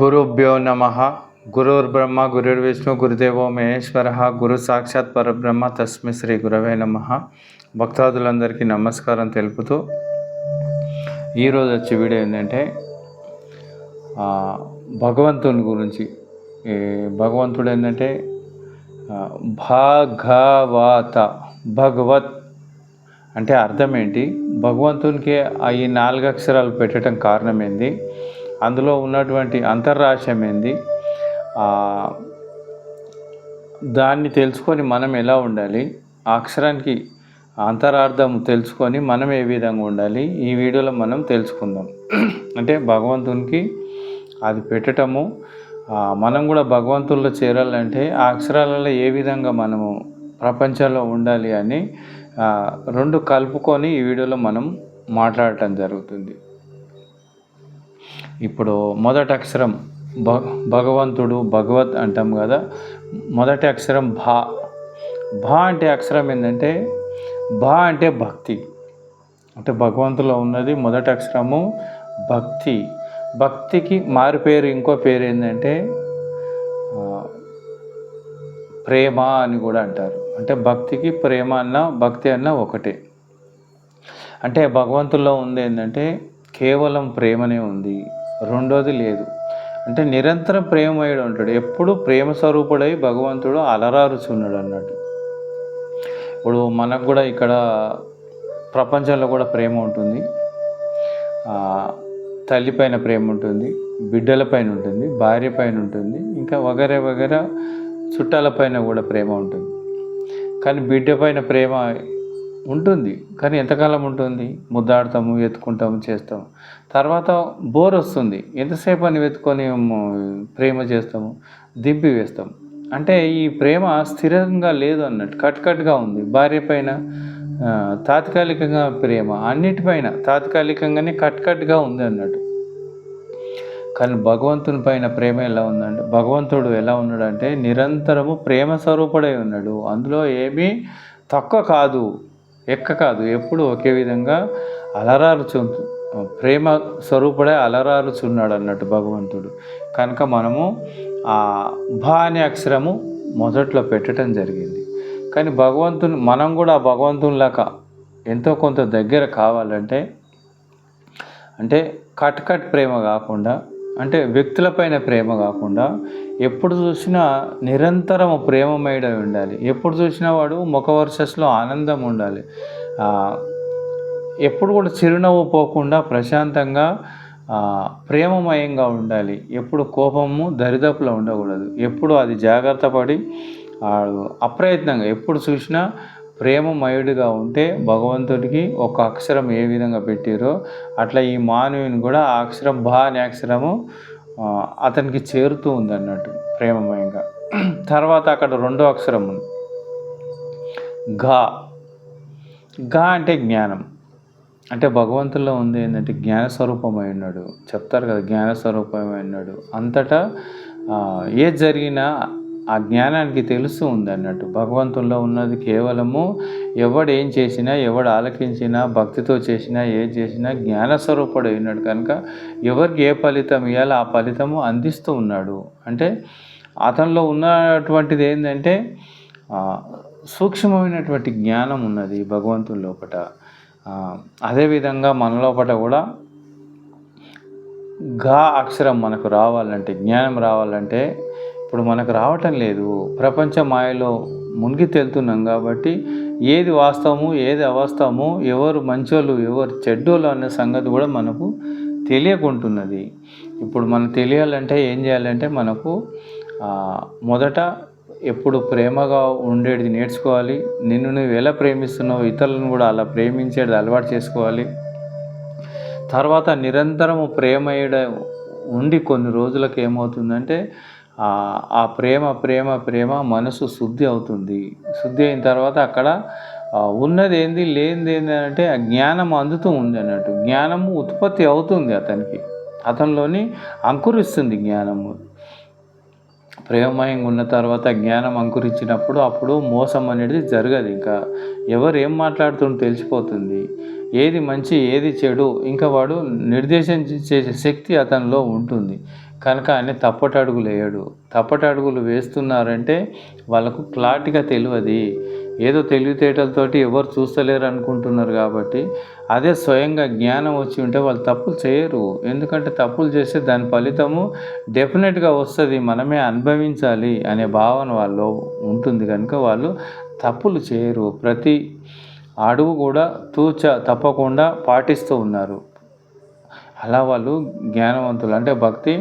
గురుభ్యో నమ. గురుర్బ్రహ్మ గురుర్విష్ణు గురుదేవో మహేశ్వర. గురు సాక్షాత్ పరబ్రహ్మ తస్మి శ్రీ గురవే నమ. భక్తాదులందరికీ నమస్కారం తెలుపుతూ ఈరోజు వచ్చే వీడియో ఏంటంటే భగవంతుని గురించి. ఈ భగవంతుడు ఏంటంటే భాగవాత భగవత్ అంటే అర్థం ఏంటి? భగవంతునికి ఈ నాలుగు అక్షరాలు పెట్టడం కారణం ఏంది? అందులో ఉన్నటువంటి అంతర్రాశ్యం ఏంది? దాన్ని తెలుసుకొని మనం ఎలా ఉండాలి? ఆ అక్షరానికి అంతరార్థం తెలుసుకొని మనం ఏ విధంగా ఉండాలి? ఈ వీడియోలో మనం తెలుసుకుందాం. అంటే భగవంతునికి అది పెట్టటము మనం కూడా భగవంతుల్లో చేరాలంటే ఆ అక్షరాలలో ఏ విధంగా మనము ప్రపంచంలో ఉండాలి అని రెండు కలుపుకొని ఈ వీడియోలో మనం మాట్లాడటం జరుగుతుంది. ఇప్పుడు మొదటి అక్షరం భ భగవంతుడు భగవత్ అంటాం కదా. మొదటి అక్షరం భా. భా అంటే అక్షరం ఏంటంటే భా అంటే భక్తి. అంటే భగవంతులో ఉన్నది మొదటి అక్షరము భక్తి. భక్తికి మారు పేరు ఇంకో పేరు ఏంటంటే ప్రేమ అని కూడా అంటారు. అంటే భక్తికి ప్రేమ అన్న భక్తి అన్న ఒకటే. అంటే భగవంతుల్లో ఉంది ఏంటంటే కేవలం ప్రేమనే ఉంది. రెండోది లేదు. అంటే నిరంతరం ప్రేమయుడు ఉంటాడు ఎప్పుడు ప్రేమ స్వరూపుడై భగవంతుడు అలరారుచున్నాడు అన్నట్టు. ఇప్పుడు మనకు కూడా ఇక్కడ ప్రపంచంలో కూడా ప్రేమ ఉంటుంది. తల్లి పైన ప్రేమ ఉంటుంది. బిడ్డల పైన ఉంటుంది. భార్య పైన ఉంటుంది. ఇంకా వగరే వగేరా చుట్టాల పైన కూడా ప్రేమ ఉంటుంది. కానీ బిడ్డ పైన ప్రేమ ఉంటుంది. కానీ ఎంతకాలం ఉంటుంది? ముద్దాడతాము ఎత్తుకుంటాము చేస్తాము. తర్వాత బోర్ వస్తుంది. ఎంతసేపు అని వెతుకొని ప్రేమ చేస్తాము? దింపి వేస్తాము. అంటే ఈ ప్రేమ స్థిరంగా లేదు అన్నట్టు కట్ కట్గా ఉంది. భార్య పైన తాత్కాలికంగా ప్రేమ అన్నిటిపైన తాత్కాలికంగానే కట్ కట్గా ఉంది అన్నట్టు. కానీ భగవంతుని పైన ప్రేమ ఎలా ఉందంటే భగవంతుడు ఎలా ఉన్నాడంటే నిరంతరము ప్రేమ స్వరూపుడై ఉన్నాడు. అందులో ఏమీ తక్కువ కాదు. ఎక్క కాదు ఎప్పుడు ఒకే విధంగా అలరారుచు ప్రేమ స్వరూపుడే అలరారుచున్నాడు అన్నట్టు భగవంతుడు. కనుక మనము ఆ భా అనే అక్షరము మొదట్లో పెట్టడం జరిగింది. కానీ భగవంతుని మనం కూడా భగవంతునిలాగా ఎంతో కొంత దగ్గర కావాలంటే అంటే కట్ కట్ ప్రేమ కాకుండా అంటే వ్యక్తులపైన ప్రేమ కాకుండా ఎప్పుడు చూసినా నిరంతరం ప్రేమమయుడై ఉండాలి. ఎప్పుడు చూసినా వాడు ముఖ వర్షస్లో ఆనందం ఉండాలి. ఎప్పుడు కూడా చిరునవ్వు పోకుండా ప్రశాంతంగా ప్రేమమయంగా ఉండాలి. ఎప్పుడు కోపము దరిదాపులో ఉండకూడదు. ఎప్పుడు అది జాగ్రత్త పడి అప్రయత్నంగా ఎప్పుడు చూసినా ప్రేమమయుడిగా ఉంటే భగవంతుడికి ఒక అక్షరం ఏ విధంగా పెట్టారో అట్లా ఈ మానవుని కూడా ఆ అక్షరం భా అనే అక్షరము అతనికి చేరుతూ ఉంది అన్నట్టు ప్రేమమయంగా. తర్వాత అక్కడ రెండో అక్షరం ఉంది. ఘా. ఘా అంటే జ్ఞానం. అంటే భగవంతుల్లో ఉంది ఏంటంటే జ్ఞాన స్వరూపమై ఉన్నాడు. చెప్తారు కదా జ్ఞానస్వరూపమై ఉన్నాడు. అంతటా ఏది జరిగినా ఆ జ్ఞానానికి తెలుస్తూ ఉంది అన్నట్టు భగవంతుల్లో ఉన్నది కేవలము ఎవడు ఏం చేసినా ఎవడు ఆలకించినా భక్తితో చేసినా ఏం చేసినా జ్ఞాన స్వరూపుడు కనుక ఎవరికి ఏ ఫలితం ఇవ్వాలో ఆ ఫలితము అందిస్తూ ఉన్నాడు. అంటే అతనిలో ఉన్నటువంటిది ఏంటంటే సూక్ష్మమైనటువంటి జ్ఞానం ఉన్నది భగవంతుని లోపట. అదేవిధంగా మన లోపట కూడా గా అక్షరం మనకు రావాలంటే జ్ఞానం రావాలంటే ఇప్పుడు మనకు రావటం లేదు. ప్రపంచ మాయలో మునిగి తేలుతున్నాం కాబట్టి ఏది వాస్తవము ఏది అవాస్తవము ఎవరు మంచోళ్ళు ఎవరు చెడ్డోళ్ళు అనే సంగతి కూడా మనకు తెలియకుంటున్నది. ఇప్పుడు మనం తెలియాలంటే ఏం చేయాలంటే మనకు మొదట ఎప్పుడు ప్రేమగా ఉండేది నేర్చుకోవాలి. నిన్ను నువ్వు ఎలా ప్రేమిస్తున్నావు ఇతరులను కూడా అలా ప్రేమించేది అలవాటు చేసుకోవాలి. తర్వాత నిరంతరము ప్రేమయుడ ఉండి కొన్ని రోజులకు ఏమవుతుందంటే ఆ ప్రేమ ప్రేమ ప్రేమ మనసు శుద్ధి అవుతుంది. శుద్ధి అయిన తర్వాత అక్కడ ఉన్నది ఏంది లేనిది ఏంది అంటే ఆ జ్ఞానం అందుతూ ఉంది అన్నట్టు. జ్ఞానము ఉత్పత్తి అవుతుంది అతనికి. అతనిలోని అంకురిస్తుంది జ్ఞానము. ప్రేమయంగా ఉన్న తర్వాత జ్ఞానం అంకురించినప్పుడు అప్పుడు మోసం అనేది జరగదు ఇంకా. ఎవరు ఏం మాట్లాడుతుందో తెలిసిపోతుంది. ఏది మంచి ఏది చెడు ఇంకా వాడు నిర్దేశం చేసే శక్తి అతనిలో ఉంటుంది. కనుక ఆయన తప్పటడుగులు వేయడు తప్పటడుగులు వేస్తున్నారంటే వాళ్ళకు క్లారిటీగా తెలియదు. ఏదో తెలివితేటలతోటి ఎవరు చూస్తలేరు అనుకుంటున్నారు కాబట్టి అదే స్వయంగా జ్ఞానం వచ్చి ఉంటే వాళ్ళు తప్పులు చేయరు. ఎందుకంటే తప్పులు చేస్తే దాని ఫలితము డెఫినెట్గా వస్తుంది. మనమే అనుభవించాలి అనే భావన వాళ్ళు ఉంటుంది కనుక వాళ్ళు తప్పులు చేయరు. ప్రతి అడుగు కూడా తూచ తప్పకుండా పాటిస్తూ ఉన్నారు. అలా వాళ్ళు జ్ఞానవంతులు. అంటే భక్తి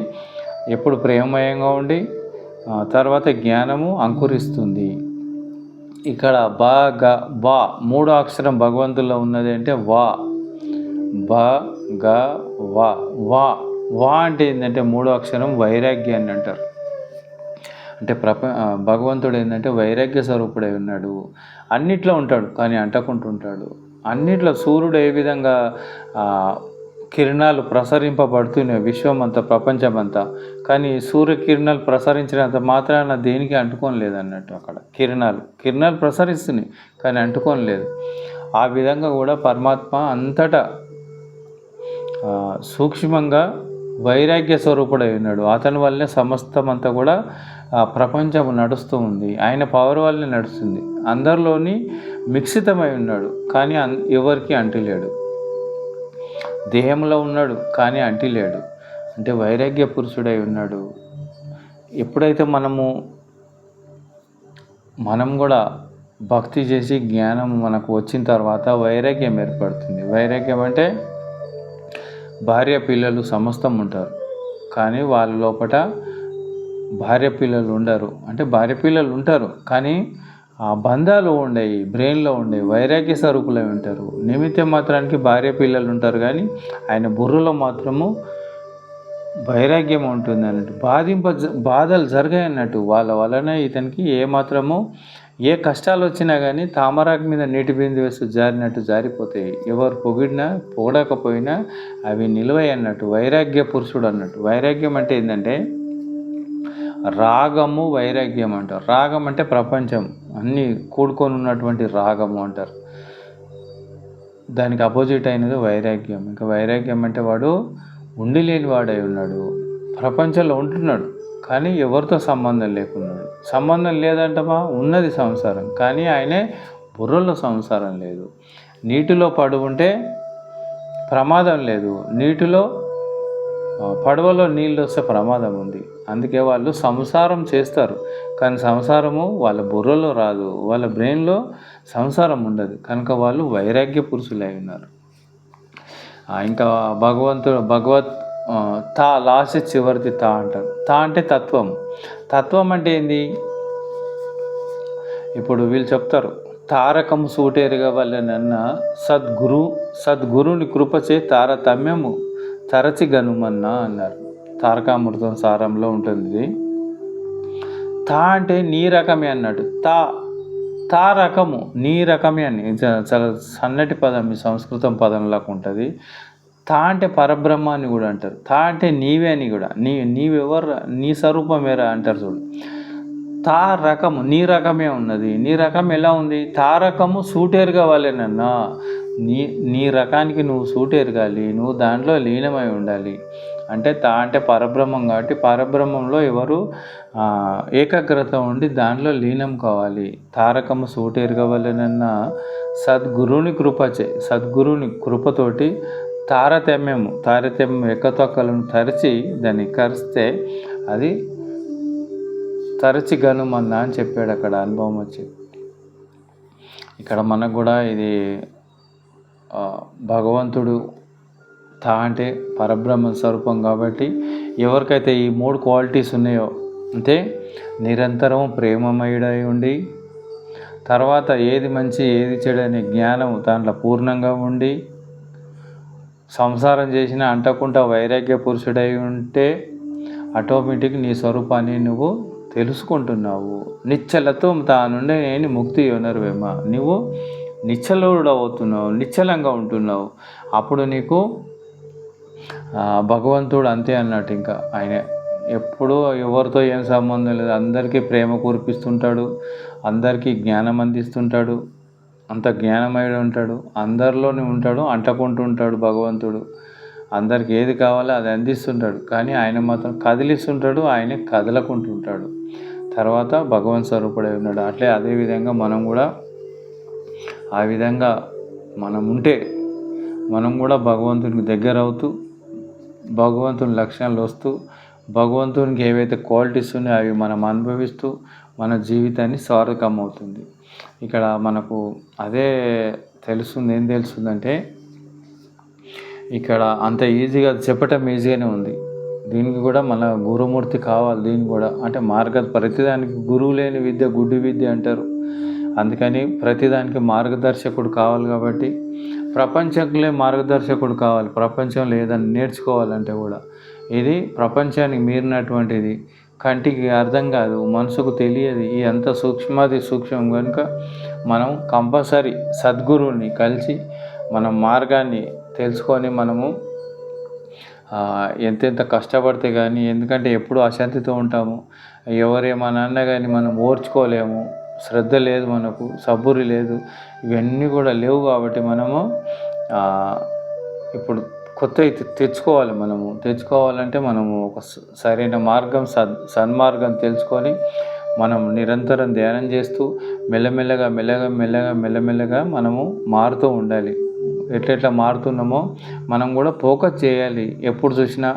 ఎప్పుడు ప్రేమమయంగా ఉండి తర్వాత జ్ఞానము అంకురిస్తుంది. ఇక్కడ బా గ బా మూడో అక్షరం భగవంతుల్లో ఉన్నది అంటే వా. బ గ వా. వా. వా అంటే ఏంటంటే మూడో అక్షరం వైరాగ్యాన్ని అంటారు. అంటే ప్రప భగవంతుడు ఏంటంటే వైరాగ్య స్వరూపుడై ఉన్నాడు. అన్నిట్లో ఉంటాడు కానీ అంటకుంటుంటాడు. అన్నిట్లో సూర్యుడు ఏ విధంగా కిరణాలు ప్రసరింపబడుతున్నాయి విశ్వం అంతా ప్రపంచమంతా. కానీ సూర్యకిరణాలు ప్రసరించినంత మాత్రాన దేనికి అంటుకొని లేదన్నట్టు అక్కడ. కిరణాలు. కిరణాలు ప్రసరిస్తున్నాయి కానీ అంటుకొని లేదు. ఆ విధంగా కూడా పరమాత్మ అంతటా సూక్ష్మంగా వైరాగ్య స్వరూపుడై ఉన్నాడు. అతని వల్లనే సమస్తం అంతా కూడా ప్రపంచం నడుస్తూ ఉంది. ఆయన పవర్ వల్లనే నడుస్తుంది. అందరిలోని మిక్సితమై ఉన్నాడు. కానీ ఎవరికి అంటలేడు. దేహంలో ఉన్నాడు కానీ అంటి లేడు. అంటే వైరాగ్య పురుషుడై ఉన్నాడు. ఎప్పుడైతే మనము మనం కూడా భక్తి చేసి జ్ఞానం మనకు వచ్చిన తర్వాత వైరాగ్యం ఏర్పడుతుంది. వైరాగ్యం అంటే భార్య పిల్లలు సమస్తం ఉంటారు. కానీ వాళ్ళ లోపల భార్య పిల్లలు ఉండరు. అంటే భార్య పిల్లలు ఉంటారు కానీ ఆ బంధాలు ఉండేవి బ్రెయిన్లో ఉండే వైరాగ్య స్వరూపులై ఉంటారు. నిమిత్తం మాత్రానికి భార్య పిల్లలు ఉంటారు కానీ ఆయన బుర్రలో మాత్రము వైరాగ్యం ఉంటుంది అన్నట్టు. బాధింప బాధలు జరిగాయి అన్నట్టు. వాళ్ళ వలన ఇతనికి ఏ మాత్రము ఏ కష్టాలు వచ్చినా కానీ తామరాకు మీద నీటి బిందు వేస్తూ జారినట్టు జారిపోతాయి. ఎవరు పొగిడినా పొగడకపోయినా అవి నిలువై అన్నట్టు. వైరాగ్య పురుషుడు అన్నట్టు. వైరాగ్యం అంటే ఏంటంటే రాగము వైరాగ్యం అంటారు. రాగం అంటే ప్రపంచం. అన్నీ కూడుకొని ఉన్నటువంటి రాగము అంటారు. దానికి అపోజిట్ అయినది వైరాగ్యం. ఇంకా వైరాగ్యం అంటే వాడు ఉండి లేని వాడై ఉన్నాడు. ప్రపంచంలో ఉంటున్నాడు. కానీ ఎవరితో సంబంధం లేకున్నాడు. సంబంధం లేదంటమా? ఉన్నది సంసారం. కానీ ఆయనే బుర్రలో సంసారం లేదు. నీటిలో పడు ఉంటే ప్రమాదం లేదు. నీటిలో పడవలో నీళ్ళు వస్తే ప్రమాదం ఉంది. అందుకే వాళ్ళు సంసారం చేస్తారు. కానీ సంసారము వాళ్ళ బుర్రలో రాదు. వాళ్ళ బ్రెయిన్లో సంసారం ఉండదు. కనుక వాళ్ళు వైరాగ్య పురుషులై ఉన్నారు. ఇంకా భగవంతుడు భగవత్ తా లాస్ట్ చివరిది తా అంటారు. తా అంటే తత్వం. తత్వం అంటే ఏంది? ఇప్పుడు వీళ్ళు చెప్తారు తారకం సూటేరుగా నన్న సద్గురు సద్గురుని కృపచే తారతమ్యము తరచి గనుమన్నా అన్నారు. తారకామృతం సారంలో ఉంటుంది తా అంటే నీ రకమే అన్నట్టు. తా తా రకము నీ రకమే అని. చాలా సన్నటి పదం ఈ సంస్కృతం పదంలాగా ఉంటుంది. తా అంటే పరబ్రహ్మ అని కూడా అంటారు. తా అంటే నీవే అని కూడా. నీ నీవెవరు నీ స్వరూపమేరా అంటారు చూడు. తా రకము నీ రకమే ఉన్నది. నీ రకం ఎలా ఉంది? తా రకము సూటేరు కావాలేనన్నా నీ నీ రకానికి నువ్వు సూటేరగాలి. నువ్వు దాంట్లో లీనమై ఉండాలి. అంటే తా అంటే పరబ్రహ్మం కాబట్టి పరబ్రహ్మంలో ఎవరు ఏకాగ్రత ఉండి దాంట్లో లీనం కావాలి. తారకము సూటెరగవలనన్న సద్గురుని కృపచే సద్గురుని కృపతోటి తారతమ్యము తారతమ్యం ఎక్కతొక్కలను తరిచి దాన్ని కరిస్తే అది తరచి గనుమన్న అని చెప్పాడు అక్కడ అనుభవం వచ్చి. ఇక్కడ మనకు కూడా ఇది భగవంతుడు తా అంటే పరబ్రహ్మ స్వరూపం కాబట్టి ఎవరికైతే ఈ మూడు క్వాలిటీస్ ఉన్నాయో అంటే నిరంతరం ప్రేమమయుడై ఉండి తర్వాత ఏది మంచి ఏది చెడు అనే జ్ఞానం దాంట్లో పూర్ణంగా ఉండి సంసారం చేసిన అంటకుండా వైరాగ్య పురుషుడై ఉంటే ఆటోమేటిక్ నీ స్వరూపాన్ని నువ్వు తెలుసుకుంటున్నావు. నిచ్చలతో తానుండే నేను ముక్తి యోనరువేమ నువ్వు నిచ్చలుడు అవుతున్నావు నిశ్చలంగా ఉంటున్నావు. అప్పుడు నీకు భగవంతుడు అంతే అన్నట్టు ఇంకా ఆయన. ఎప్పుడూ ఎవరితో ఏం సంబంధం లేదు. అందరికీ ప్రేమ కురిపిస్తుంటాడు. అందరికీ జ్ఞానం అందిస్తుంటాడు. అంత జ్ఞానమయుడు ఉంటాడు. అందరిలోనే ఉంటాడు అంటకుంటూ ఉంటాడు భగవంతుడు. అందరికి ఏది కావాలో అది అందిస్తుంటాడు. కానీ ఆయన మాత్రం కదిలిస్తుంటాడు ఆయనే కదలకుంటుంటాడు తర్వాత భగవాన్ స్వరూపుడై ఉన్నాడు. అట్లే అదేవిధంగా మనం కూడా ఆ విధంగా మనం ఉంటే మనం కూడా భగవంతునికి దగ్గర అవుతూ భగవంతుని లక్షణాలు వస్తూ భగవంతునికి ఏవైతే క్వాలిటీస్ ఉన్నాయో అవి మనం అనుభవిస్తూ మన జీవితాన్ని సార్థకం అవుతుంది ఇక్కడ మనకు అదే తెలుస్తుంది ఏం తెలుస్తుందంటే ఇక్కడ అంత ఈజీగా చెప్పటం ఈజీగానే ఉంది. దీనికి కూడా మన గురుమూర్తి కావాలి దీనికి కూడా. అంటే మార్గ ప్రతిదానికి గురువు లేని విద్య గుడ్డి విద్య అంటారు. అందుకని ప్రతిదానికి మార్గదర్శకుడు కావాలి కాబట్టి ప్రపంచంలో మార్గదర్శకుడు కావాలి ప్రపంచం లేదని నేర్చుకోవాలంటే కూడా. ఇది ప్రపంచానికి మీరినటువంటిది. కంటికి అర్థం కాదు మనసుకు తెలియదు. ఈ అంత సూక్ష్మాది సూక్ష్మం కనుక మనం కంపల్సరీ సద్గురువుని కలిసి మన మార్గాన్ని తెలుసుకొని మనము ఎంతెంత కష్టపడితే కానీ ఎందుకంటే ఎప్పుడు అశాంతితో ఉంటాము. ఎవరేమన్నా కానీ మనం ఓర్చుకోలేము. శ్రద్ధ లేదు మనకు సబ్బురి లేదు. ఇవన్నీ కూడా లేవు కాబట్టి మనము ఇప్పుడు కొత్త తెచ్చుకోవాలి మనము. తెచ్చుకోవాలంటే మనము ఒక సరైన మార్గం సద్ సన్మార్గం తెలుసుకొని మనం నిరంతరం ధ్యానం చేస్తూ మెల్లమెల్లగా మెల్లగా మెల్లగా మెల్లమెల్లగా మనము మారుతూ ఉండాలి. ఎట్లెట్లా మారుతున్నామో మనం కూడా ఫోకస్ చేయాలి. ఎప్పుడు చూసినా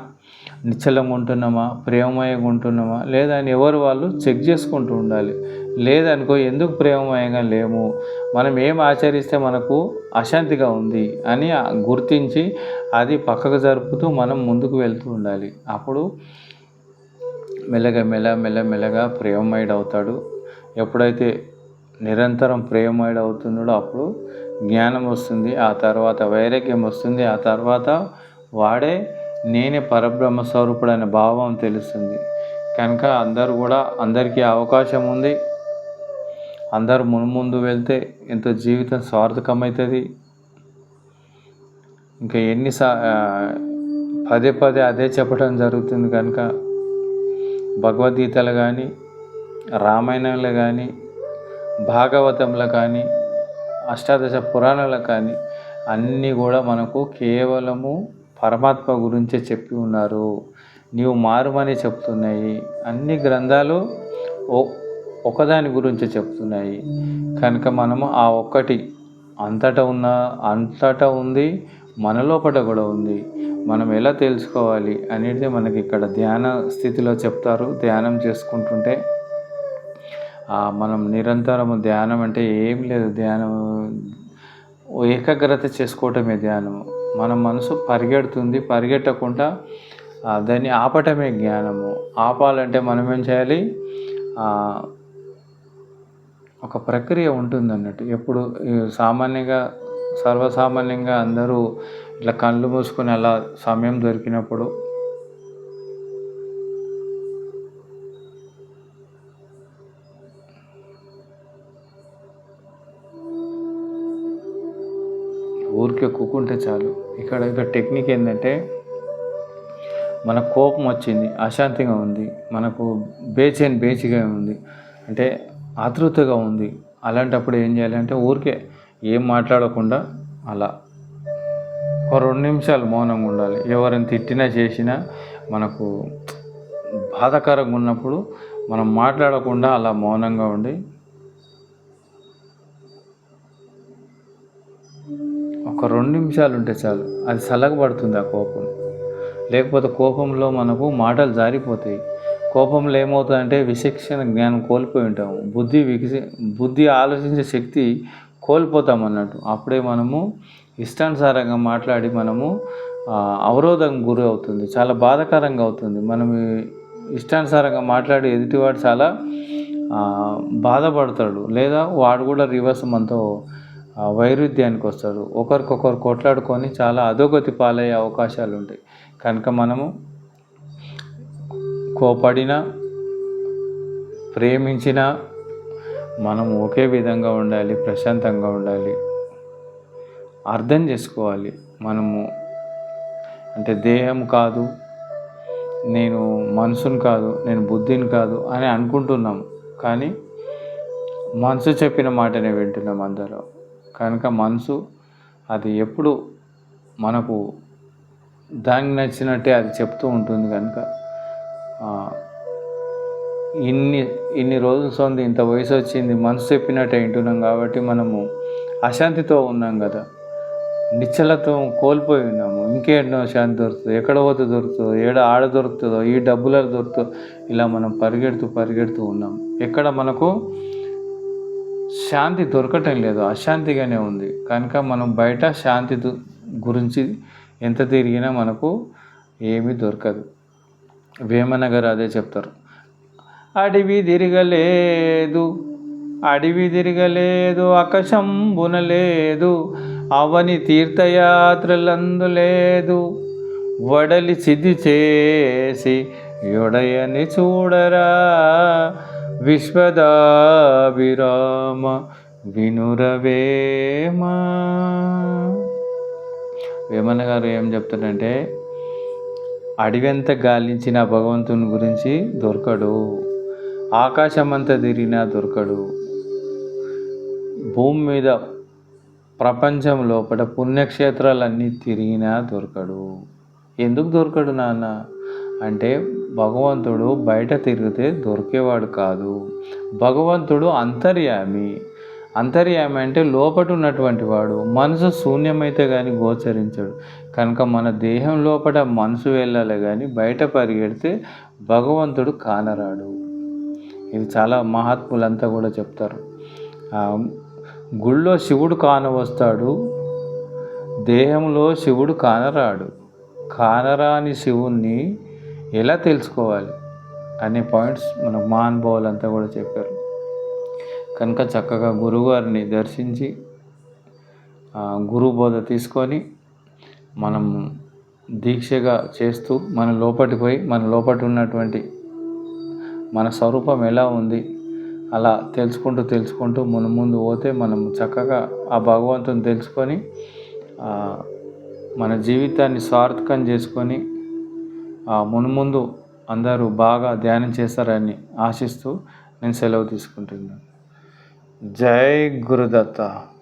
నిశ్చలంగా ఉంటున్నామా ప్రేమమయంగా ఉంటున్నామా లేదా అని ఎవరు వాళ్ళు చెక్ చేసుకుంటూ ఉండాలి. లేదనుకో ఎందుకు ప్రేమమయంగా లేము? మనం ఏం ఆచరిస్తే మనకు అశాంతిగా ఉంది అని గుర్తించి అది పక్కకు జరుపుతూ మనం ముందుకు వెళ్తూ ఉండాలి. అప్పుడు మెల్లగా మెల్ల మెల్ల మెల్లగా ప్రేమమయుడు అవుతాడు ఎప్పుడైతే నిరంతరం ప్రేమమయుడు అవుతున్నాడో అప్పుడు జ్ఞానం వస్తుంది ఆ తర్వాత వైరాగ్యం వస్తుంది ఆ తర్వాత వాడే నేనే పరబ్రహ్మ స్వరూపుడు అనే భావం తెలుస్తుంది. కనుక అందరూ కూడా అందరికీ అవకాశం ఉంది. అందరు మున్ముందు వెళ్తే ఎంతో జీవితం సార్థకమవుతుంది. ఇంకా ఎన్ని సా పదే పదే అదే చెప్పడం జరుగుతుంది కనుక భగవద్గీతలు కానీ రామాయణంలో కానీ భాగవతంలో కానీ అష్టాదశ పురాణాలు కానీ అన్నీ కూడా మనకు కేవలము పరమాత్మ గురించే చెప్పి ఉన్నారు. నీవు మారుమని చెప్తున్నాయి. అన్ని గ్రంథాలు ఓ ఒకదాని గురించి చెప్తున్నాయి. కనుక మనము ఆ ఒక్కటి అంతటా ఉన్న అంతటా ఉంది మన లోపల కూడా ఉంది. మనం ఎలా తెలుసుకోవాలి అనేది మనకి ఇక్కడ ధ్యాన స్థితిలో చెప్తారు. ధ్యానం చేసుకుంటుంటే మనం నిరంతరము ధ్యానం అంటే ఏం లేదు. ధ్యానం ఏకాగ్రత చేసుకోవటమే ధ్యానము. మన మనసు పరిగెడుతుంది పరిగెట్టకుండా దాన్ని ఆపటమే జ్ఞానము. ఆపాలంటే మనం ఏం చేయాలి? ఒక ప్రక్రియ ఉంటుంది అన్నట్టు ఎప్పుడు సామాన్యంగా సర్వసామాన్యంగా అందరూ ఇట్లా కళ్ళు మూసుకొని అలా సమయం దొరికినప్పుడు ఊరికే కూకుంటే చాలు. ఇక్కడ ఇక్కడ టెక్నిక్ ఏంటంటే మన కోపం వచ్చింది అశాంతిగా ఉంది మనకు బేచైన్ బేచిగా ఉంది. అంటే ఆతృతగా ఉంది. అలాంటప్పుడు ఏం చేయాలంటే ఊరికే ఏం మాట్లాడకుండా అలా ఒక రెండు నిమిషాలు మౌనంగా ఉండాలి. ఎవరైనా తిట్టినా చేసినా మనకు బాధాకరంగా ఉన్నప్పుడు మనం మాట్లాడకుండా అలా మౌనంగా ఉండి ఒక రెండు నిమిషాలు ఉంటే చాలు. అది చల్లగబడుతుంది ఆ కోపం. లేకపోతే కోపంలో మనకు మాటలు జారిపోతాయి. కోపంలో ఏమవుతుందంటే విశిక్షణ జ్ఞానం కోల్పోయి ఉంటాము. బుద్ధి వికసి బుద్ధి ఆలోచించే శక్తి కోల్పోతాం అన్నట్టు. అప్పుడే మనము ఇష్టానుసారంగా మాట్లాడి మనము అవరోధం గురి అవుతుంది. చాలా బాధాకరంగా అవుతుంది. మనం ఇష్టానుసారంగా మాట్లాడి ఎదుటివాడు చాలా బాధపడతాడు. లేదా వాడు కూడా రివర్స్ మనతో వైరుధ్యానికి వస్తాడు. ఒకరికొకరు కొట్లాడుకొని చాలా అధోగతి పాలయ్యే అవకాశాలు ఉంటాయి కనుక మనము కోపడిన ప్రేమించిన మనం ఒకే విధంగా ఉండాలి ప్రశాంతంగా ఉండాలి. అర్థం చేసుకోవాలి మనము. అంటే దేహం కాదు నేను మనసుని కాదు నేను బుద్ధిని కాదు అని అనుకుంటున్నాం. కానీ మనసు చెప్పిన మాటనే వింటున్నాం అందరూ. కనుక మనసు అది ఎప్పుడు మనకు దానికి నచ్చినట్టే అది చెప్తూ ఉంటుంది కనుక. ఇన్ని ఇన్ని రోజుల సొంది ఇంత వయసు వచ్చింది మనసు చెప్పినట్టే వింటున్నాం కాబట్టి మనము అశాంతితో ఉన్నాం కదా. నిశ్చలత్వం కోల్పోయి ఉన్నాము. ఇంకేడో శాంతి దొరుకుతుంది. ఎక్కడ పోతే దొరుకుతుందో ఏడ ఆడ దొరుకుతుందో ఈ డబ్బులలో దొరుకుతుందో ఇలా మనం పరిగెడుతూ పరిగెడుతూ ఉన్నాం. ఎక్కడ మనకు శాంతి దొరకటం లేదు. అశాంతిగానే ఉంది. కనుక మనం బయట శాంతి గురించి ఎంత తిరిగినా మనకు ఏమీ దొరకదు. వేమన గారు అదే చెప్తారు. అడవి తిరగలేదు అడవి తిరగలేదు అకశంబున లేదు అవని తీర్థయాత్రలందు లేదు. వడలి సిద్ధి చేసి యొడయని చూడరా విశ్వదాభిరామ వినురవేమ వేమన్న గారు ఏం చెప్తారంటే అడివెంత గాలించిన భగవంతుని గురించి దొరకడు. ఆకాశమంత తిరిగినా దొరకడు. భూమి మీద ప్రపంచం లోపల పుణ్యక్షేత్రాలన్నీ తిరిగినా దొరకడు. ఎందుకు దొరకడు నాన్న? అంటే భగవంతుడు బయట తిరిగితే దొరికేవాడు కాదు. భగవంతుడు అంతర్యామి. అంతర్యామి అంటే లోపట ఉన్నటువంటి వాడు. మనసు శూన్యమైతే కానీ గోచరించడు. కనుక మన దేహం లోపల మనసు వెళ్ళాలి కానీ బయట పరిగెడితే భగవంతుడు కానరాడు. ఇది చాలా మహాత్ములంతా కూడా చెప్తారు. గుళ్ళో శివుడు కానవస్తాడు. దేహంలో శివుడు కానరాడు. కానరాని శివుణ్ణి ఎలా తెలుసుకోవాలి? అనే పాయింట్స్ మన మహానుభావులంతా కూడా చెప్పారు. కనుక చక్కగా గురువుగారిని దర్శించి గురువు గురు బోధ తీసుకొని మనం దీక్షగా చేస్తూ మన లోపటి పోయి మన లోపటి ఉన్నటువంటి మన స్వరూపం ఎలా ఉంది అలా తెలుసుకుంటూ తెలుసుకుంటూ మన ముందు పోతే మనం చక్కగా ఆ భగవంతుని తెలుసుకొని మన జీవితాన్ని సార్థకం చేసుకొని ఆ, మునుముందు అందరూ బాగా ధ్యానం చేస్తారని ఆశిస్తూ నేను సెలవు తీసుకుంటున్నాను. जय गुरुदत्ता।